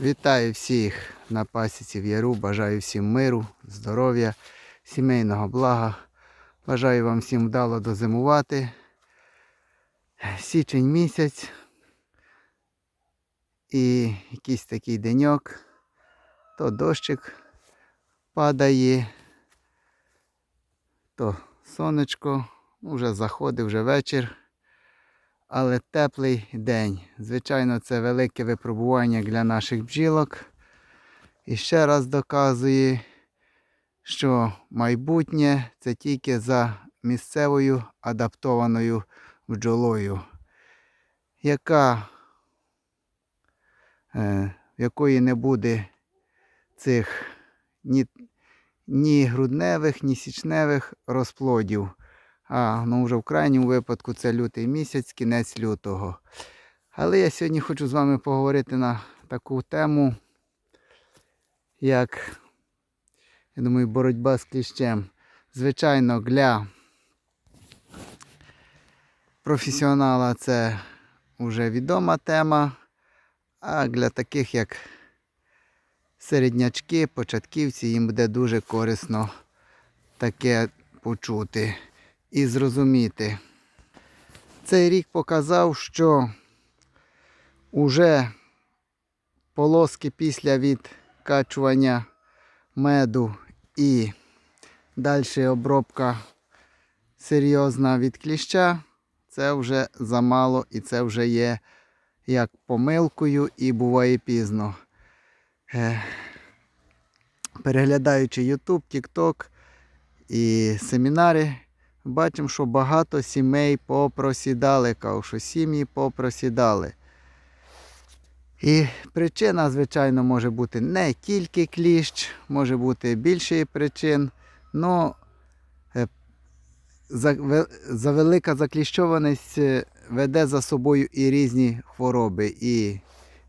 Вітаю всіх на пасіці в Яру. Бажаю всім миру, здоров'я, сімейного блага. Бажаю вам всім вдало дозимувати. Січень місяць. І якийсь такий деньок. То дощик падає, то сонечко. Ну, Вже заходить, вже вечір. Але теплий день. Звичайно, це велике випробування для наших бджілок. І ще раз доказує, що майбутнє це тільки за місцевою адаптованою бджолою, яка, е, якої не буде цих ні, ні грудневих, ні січневих розплодів. А ну вже в крайньому випадку це лютий місяць, кінець лютого. Але я сьогодні хочу з вами поговорити на таку тему, як, я думаю, боротьба з кліщем. Звичайно, для професіонала це вже відома тема, а для таких як середнячки, початківці, їм буде дуже корисно таке почути і зрозуміти. Цей рік показав, що уже полоски після відкачування меду і далі обробка серйозна від кліща, це вже замало і це вже є як помилкою і буває пізно. Е, Переглядаючи YouTube, TikTok і семінари, бачимо, що багато сімей попросідали. Кажу, що сім'ї попросідали. І причина, звичайно, може бути не тільки кліщ, може бути більше причин. Ну, за, велика закліщованість е, веде за собою і різні хвороби, і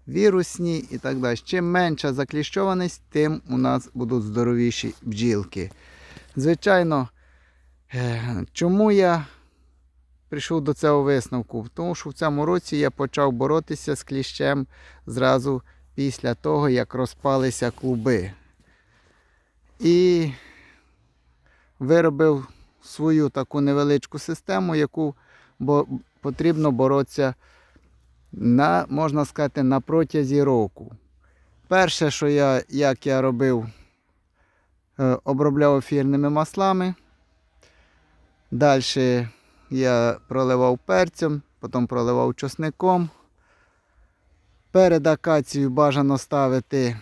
вірусні, і так далі. Чим менша закліщованість, тим у нас будуть здоровіші бджілки. Звичайно, Е, Чому я прийшов до цього висновку? Тому що в цьому році я почав боротися з кліщем зразу після того, як розпалися клуби. І виробив свою таку невеличку систему, яку потрібно боротися на, можна сказати, на протязі року. Перше, що я, як я робив, е, обробляв ефірними маслами. Далі я проливав перцем, потім проливав чосником. Перед акацією бажано ставити,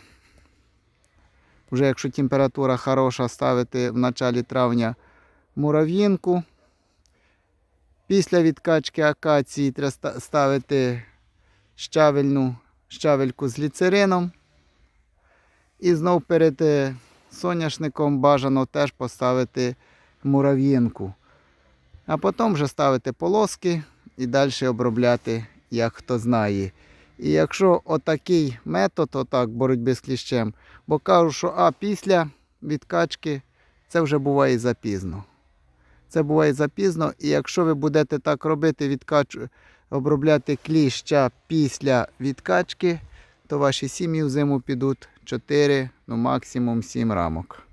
вже якщо температура хороша, ставити в началі травня мурав'їнку. Після відкачки акації треба ставити щавельну, щавельку з ліцерином. І знов перед е, соняшником бажано теж поставити мурав'їнку. А потім вже ставити полоски і далі обробляти, як хто знає. І якщо отакий метод, отак, боротьби з кліщем, бо кажу, що а після відкачки це вже буває запізно. Це буває запізно, і якщо ви будете так робити, відкач... обробляти кліща після відкачки, то ваші сім'ї в зиму підуть 4, ну максимум 7 рамок.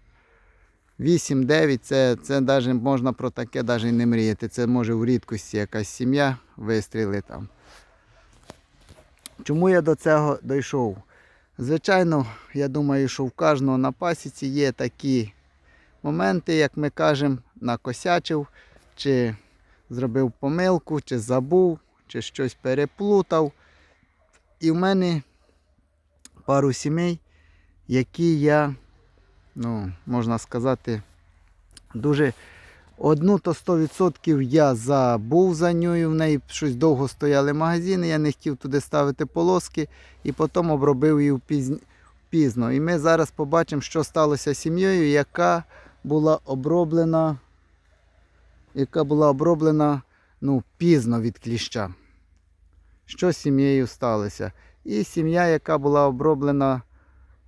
8-9 це, це навіть можна про таке навіть не мріяти. Це може в рідкості якась сім'я вистріли там. Чому я до цього дійшов? Звичайно, я думаю, що в кожного на пасіці є такі моменти, як ми кажемо, накосячив, чи зробив помилку, чи забув, чи щось переплутав. І в мене пару сімей, які я ну, можна сказати, дуже одну то 100% я забув за нею. В неї щось довго стояли магазини, я не хотів туди ставити полоски і потім обробив її пізно. І ми зараз побачимо, що сталося з сім'єю, яка була оброблена, яка була оброблена ну, пізно від кліща. Що з сім'єю сталося? І сім'я, яка була оброблена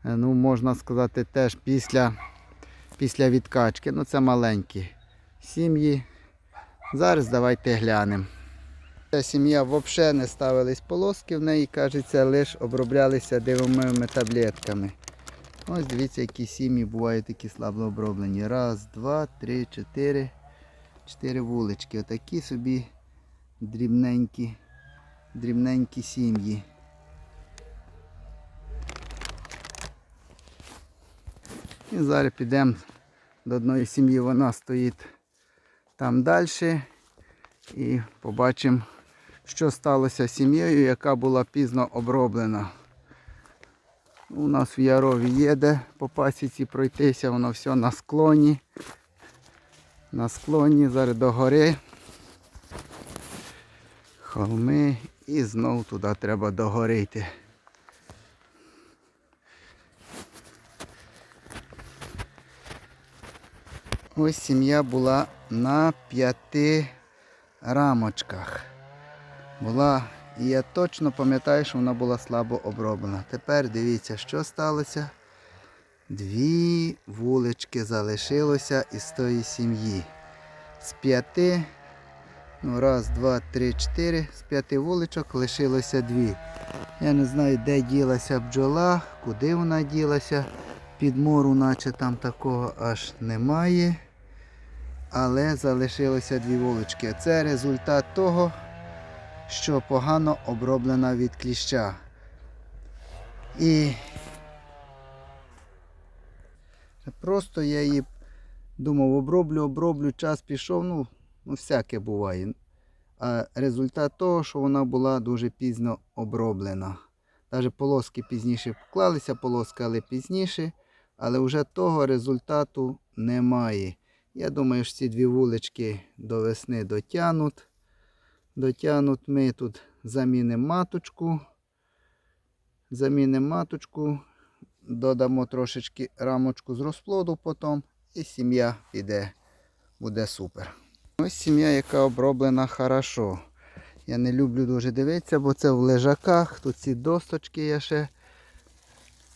ну, можна сказати, теж після, після відкачки. Ну, це маленькі сім'ї. Зараз давайте глянемо. Ця сім'я взагалі не ставились полоски, в неї, кажеться, лише оброблялися дивомими таблетками. Ось дивіться, які сім'ї бувають такі слабо оброблені. Раз, два, три, чотири. Чотири вулички. Отакі собі дрібненькі, дрібненькі сім'ї. І зараз підемо до одної сім'ї, вона стоїть там далі. І побачимо, що сталося з сім'єю, яка була пізно оброблена. У нас в Ярові є де по пасіці пройтися, воно все на склоні. На склоні, зараз до гори. Холми і знову туди треба до гори йти. Ось сім'я була на п'яти рамочках. Була, і я точно пам'ятаю, що вона була слабо оброблена. Тепер дивіться, що сталося. Дві вулички залишилося із тої сім'ї. З п'яти, ну раз, два, три, чотири, з п'яти вуличок лишилося дві. Я не знаю, де ділася бджола, куди вона ділася. Підмору, наче там такого аж немає. Але залишилося дві вулички. Це результат того, що погано оброблена від кліща. І просто я її думав, оброблю, оброблю, час пішов, ну, ну всяке буває. А результат того, що вона була дуже пізно оброблена. Навіть полоски пізніше вклалися, полоски, але пізніше, але вже того результату немає. Я думаю, що ці дві вулички до весни дотягнуть. Дотягнуть ми тут замінимо маточку. Замінимо маточку, додамо трошечки рамочку з розплоду потім і сім'я піде, буде супер. Ось сім'я, яка оброблена хорошо. Я не люблю дуже дивитися, бо це в лежаках. Тут ці досточки є ще.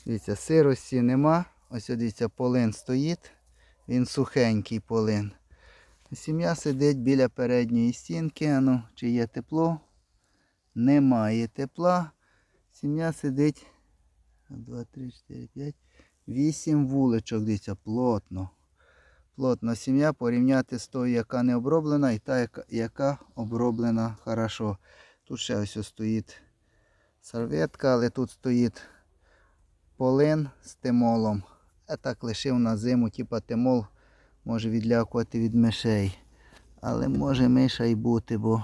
Дивіться, сирості нема. Ось дивіться, полин стоїть. Він сухенький полин. Сім'я сидить біля передньої стінки. Ану, чи є тепло? Немає тепла. Сім'я сидить. 2, 3, 4, 5, 8 вуличок. Дивіться, плотно. Плотно сім'я порівняти з тою, яка не оброблена, і та, яка, яка оброблена хорошо. Тут ще ось стоїть серветка, але тут стоїть полин з тимолом. Я так лишив на зиму, типа тимол може відлякувати від мишей. Але може миша й бути, бо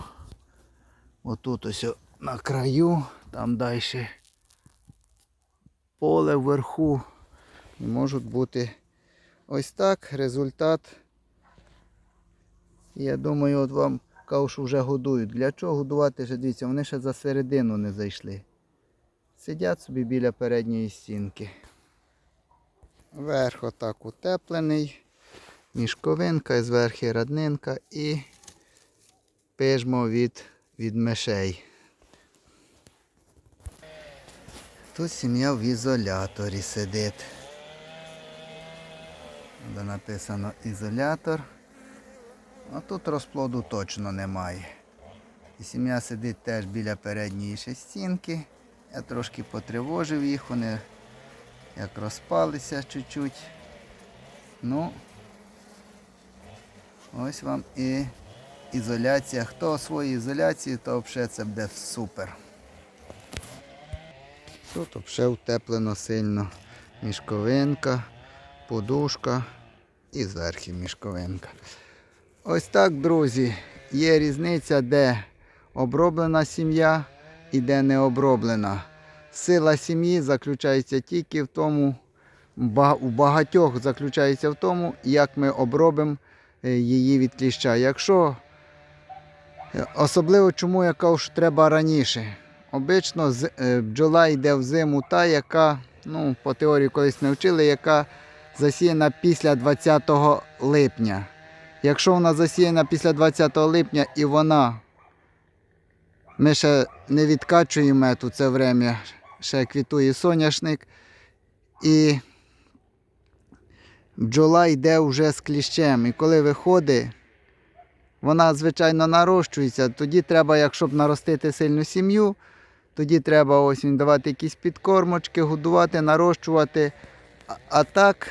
отут ось на краю, там далі поле вверху. І можуть бути ось так результат. Я думаю, от вам каушу вже годують. Для чого годувати? Вже дивіться, вони ще за середину не зайшли. Сидять собі біля передньої стінки. Верх отак утеплений, мішковинка, зверху раднинка і пижмо від, від мишей. Тут сім'я в ізоляторі сидить. Де написано ізолятор. А тут розплоду точно немає. І сім'я сидить теж біля передньої ще стінки. Я трошки потривожив їх, вони як розпалися чуть-чуть. Ну, ось вам і ізоляція. Хто освоїть ізоляцію, то взагалі це буде супер. Тут взагалі утеплено сильно. Мішковинка, подушка і зверху мішковинка. Ось так, друзі, є різниця, де оброблена сім'я і де не оброблена. Сила сім'ї заключається тільки в тому, у багатьох заключається в тому, як ми обробимо е, її від кліща. Якщо е, особливо чому я кажу, треба раніше. Обично е, бджола йде в зиму та, яка, ну, по теорії колись не вчили, яка засіяна після 20 липня. Якщо вона засіяна після 20 липня і вона, ми ще не відкачуємо це время, ще квітує соняшник, і бджола йде вже з кліщем. І коли виходить, вона, звичайно, нарощується. Тоді треба, якщо б наростити сильну сім'ю, тоді треба ось він давати якісь підкормочки, годувати, нарощувати. А, так,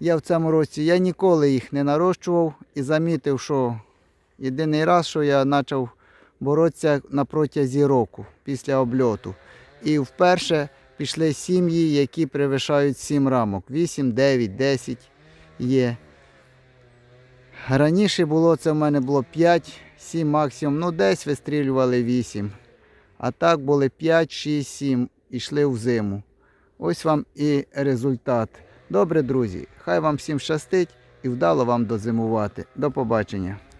я в цьому році я ніколи їх не нарощував і замітив, що єдиний раз, що я почав боротися на протязі року після обльоту. І вперше пішли сім'ї, які перевищають 7 рамок. 8, 9, 10 є. Раніше було це в мене було 5, 7 максимум, ну десь вистрілювали 8. А так були 5, 6, 7 і йшли в зиму. Ось вам і результат. Добре, друзі, хай вам всім щастить і вдало вам дозимувати. До побачення.